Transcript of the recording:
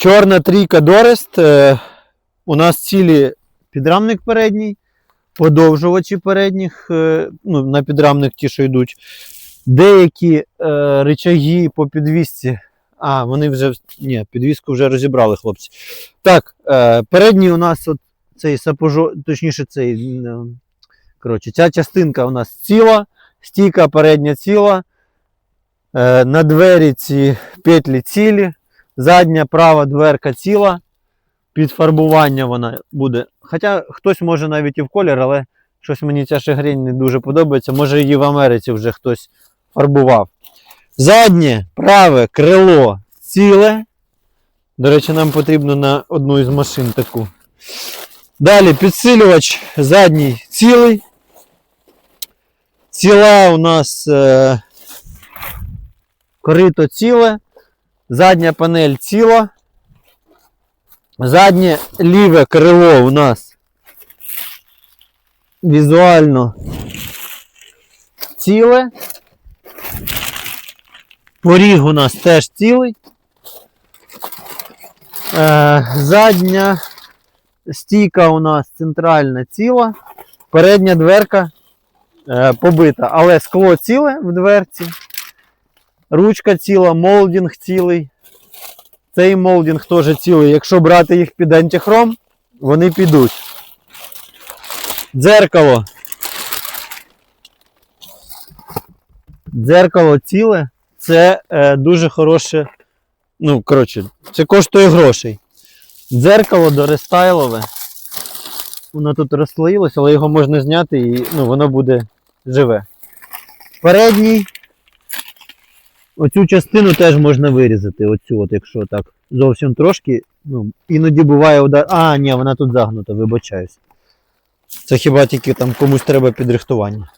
Чорна трійка Дорест. Е, у нас цілі підрамник передній, подовжувачі передніх, е, ну, на підрамник ті, що йдуть. Деякі е, речаги по підвісці. А, вони вже. Ні, підвіску вже розібрали, хлопці. Так, е, передній у нас от цей сапожо, точніше, цей. е, Коротше, ця частинка у нас ціла, стійка передня ціла. Е, на двері ці петлі цілі. Задня права дверка ціла. Під фарбування вона буде. Хоча хтось може навіть і в колір, але щось мені ця шагрень не дуже подобається. Може її в Америці вже хтось фарбував. Заднє праве крило ціле. До речі, нам потрібно на одну із машин таку. Далі підсилювач задній цілий. Ціла у нас е, корито ціле. Задня панель ціла. Заднє ліве крило у нас візуально ціле. Поріг у нас теж цілий. Е, задня стійка у нас центральна ціла. Передня дверка е, побита, але скло ціле в дверці. Ручка ціла, молдінг цілий. Цей молдінг теж цілий. Якщо брати їх під антихром, вони підуть. Дзеркало. Дзеркало ціле. Це е, дуже хороше. Ну, коротше, це коштує грошей. Дзеркало дорестайлове. Воно тут розслоїлося, але його можна зняти і ну, воно буде живе. Передній Оцю частину теж можна вирізати, оцю, от, якщо так зовсім трошки. Ну, іноді буває удар. А, ні, вона тут загнута, вибачаюсь. Це хіба тільки там комусь треба підрихтування.